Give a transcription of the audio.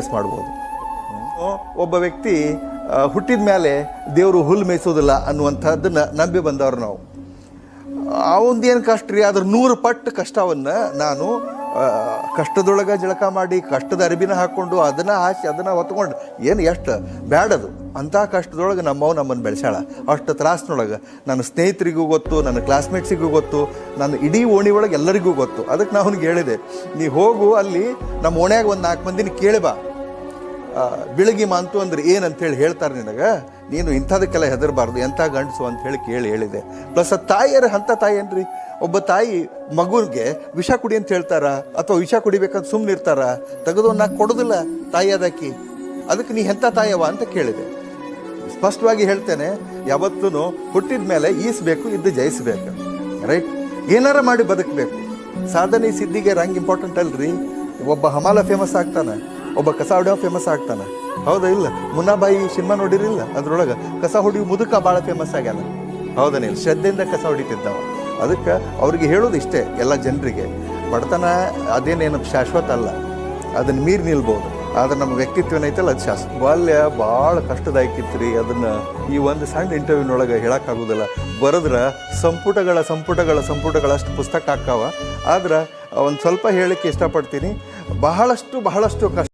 S ಮಾಡ್ಬೋದು. ಒಬ್ಬ ವ್ಯಕ್ತಿ ಹುಟ್ಟಿದ ಮೇಲೆ ದೇವರು ಹುಲ್ಲು ಮೇಯಿಸೋದಿಲ್ಲ ಅನ್ನುವಂಥದ್ದನ್ನು ನಂಬಿ ಬಂದವರು ನಾವು. ಅವಂದೇನು ಕಷ್ಟ ರೀ ಅದ್ರ ನೂರು ಪಟ್ಟು ಕಷ್ಟವನ್ನು ನಾನು ಕಷ್ಟದೊಳಗೆ ಜಳಕ ಮಾಡಿ, ಕಷ್ಟದ ಅರಿಬಿನ ಹಾಕ್ಕೊಂಡು ಅದನ್ನು ಹಾಸಿ ಅದನ್ನು ಹೊತ್ಕೊಂಡು, ಏನು ಎಷ್ಟು ಬ್ಯಾಡದು. ಅಂಥ ಕಷ್ಟದೊಳಗೆ ನಮ್ಮವ್ ನಮ್ಮನ್ನು ಬೆಳೆಸ್ಯಾಳ. ಅಷ್ಟು ತ್ರಾಸ್ನೊಳಗೆ ನನ್ನ ಸ್ನೇಹಿತರಿಗೂ ಗೊತ್ತು ನನ್ನ ಕ್ಲಾಸ್ಮೇಟ್ಸಿಗೂ ಗೊತ್ತು ನನ್ನ ಇಡೀ ಓಣಿ ಒಳಗೆ ಎಲ್ಲರಿಗೂ ಗೊತ್ತು. ಅದಕ್ಕೆ ನಾನು ಅವ್ನಿಗೆ ಹೇಳಿದೆ ನೀ ಹೋಗು ಅಲ್ಲಿ ನಮ್ಮ ಓಣ್ಯಾಗ ಒಂದು ನಾಲ್ಕು ಮಂದಿನ ಕೇಳಿ ಬಾ. ಆ, ಬೆಳಗಿ ಮಾಂತು ಅಂದ್ರೆ ಏನಂತೇಳಿ ಹೇಳ್ತಾರೆ ನಿನಗೆ? ನೀನು ಇಂಥದಕ್ಕೆಲ್ಲ ಹೆದರಬಾರ್ದು ಎಂಥ ಗಂಡಸು ಅಂತ ಹೇಳಿ ಕೇಳಿ ಹೇಳಿದೆ. ಪ್ಲಸ್ ಆ ತಾಯಿಯರ ಅಂಥ ತಾಯಿ ಏನ್ರಿ? ಒಬ್ಬ ತಾಯಿ ಮಗುವಿಗೆ ವಿಷ ಕುಡಿ ಅಂತ ಹೇಳ್ತಾರ? ಅಥವಾ ವಿಷ ಕುಡಿಬೇಕಂತ ಸುಮ್ಮನೆ ಇರ್ತಾರ ತೆಗೆದು ನಾ ಕೊಡೋದಿಲ್ಲ ತಾಯಿ ಅದಕ್ಕೆ ಅದಕ್ಕೆ ನೀ ಎಂಥ ತಾಯವ ಅಂತ ಕೇಳಿದೆ. ಸ್ಪಷ್ಟವಾಗಿ ಹೇಳ್ತೇನೆ ಯಾವತ್ತೂ ಹುಟ್ಟಿದ ಮೇಲೆ ಈಸ್ಬೇಕು, ಇದ್ದು ಜಯಿಸಬೇಕು. ರೈಟ್ ಏನಾರ ಮಾಡಿ ಬದುಕಬೇಕು. ಸಾಧನೆ ಸಿದ್ಧಿಗೆ ರಂಗ್ ಇಂಪಾರ್ಟೆಂಟ್ ಅಲ್ರಿ? ಒಬ್ಬ ಹಮಾಲ ಫೇಮಸ್ ಆಗ್ತಾನೆ, ಒಬ್ಬ ಕಸ ಹೊಡೆಯೋ ಫೇಮಸ್ ಆಗ್ತಾನೆ. ಹೌದಾ ಇಲ್ಲ? ಮುನ್ನಾಬಾಯಿ ಸಿನಿಮಾ ನೋಡಿರಿಲ್ಲ? ಅದ್ರೊಳಗೆ ಕಸ ಹೊಡಿಯೋ ಮುದುಕ ಭಾಳ ಫೇಮಸ್ ಆಗ್ಯಾನ. ಹೌದನಿಲ್ಲ ಶ್ರದ್ಧೆಯಿಂದ ಕಸ ಹೊಡಿತಿದ್ದವ. ಅದಕ್ಕೆ ಅವ್ರಿಗೆ ಹೇಳೋದು ಇಷ್ಟೇ, ಎಲ್ಲ ಜನರಿಗೆ. ಬಡತನ ಅದೇನೇನು ಶಾಶ್ವತ ಅಲ್ಲ. ಅದನ್ನ ಮೀರಿ ನಿಲ್ಬೋದು. ಆದ್ರೆ ನಮ್ಮ ವ್ಯಕ್ತಿತ್ವ ಏನೈತಲ್ಲ ಅದು ಶಾಸ್ತ್ರ ಬಾಲ್ಯ ಭಾಳ ಕಷ್ಟದಾಯಕಿತ್ತು ರೀ. ಅದನ್ನು ಈ ಒಂದು ಸಣ್ಣ ಇಂಟರ್ವ್ಯೂನೊಳಗೆ ಹೇಳೋಕ್ಕಾಗೋದಿಲ್ಲ. ಬರೆದ್ರ ಸಂಪುಟಗಳ ಸಂಪುಟಗಳ ಸಂಪುಟಗಳಷ್ಟು ಪುಸ್ತಕ ಹಾಕಾವ. ಆದ್ರೆ ಒಂದು ಸ್ವಲ್ಪ ಹೇಳಕ್ಕೆ ಇಷ್ಟಪಡ್ತೀನಿ. ಬಹಳಷ್ಟು ಬಹಳಷ್ಟು ಕಷ್ಟ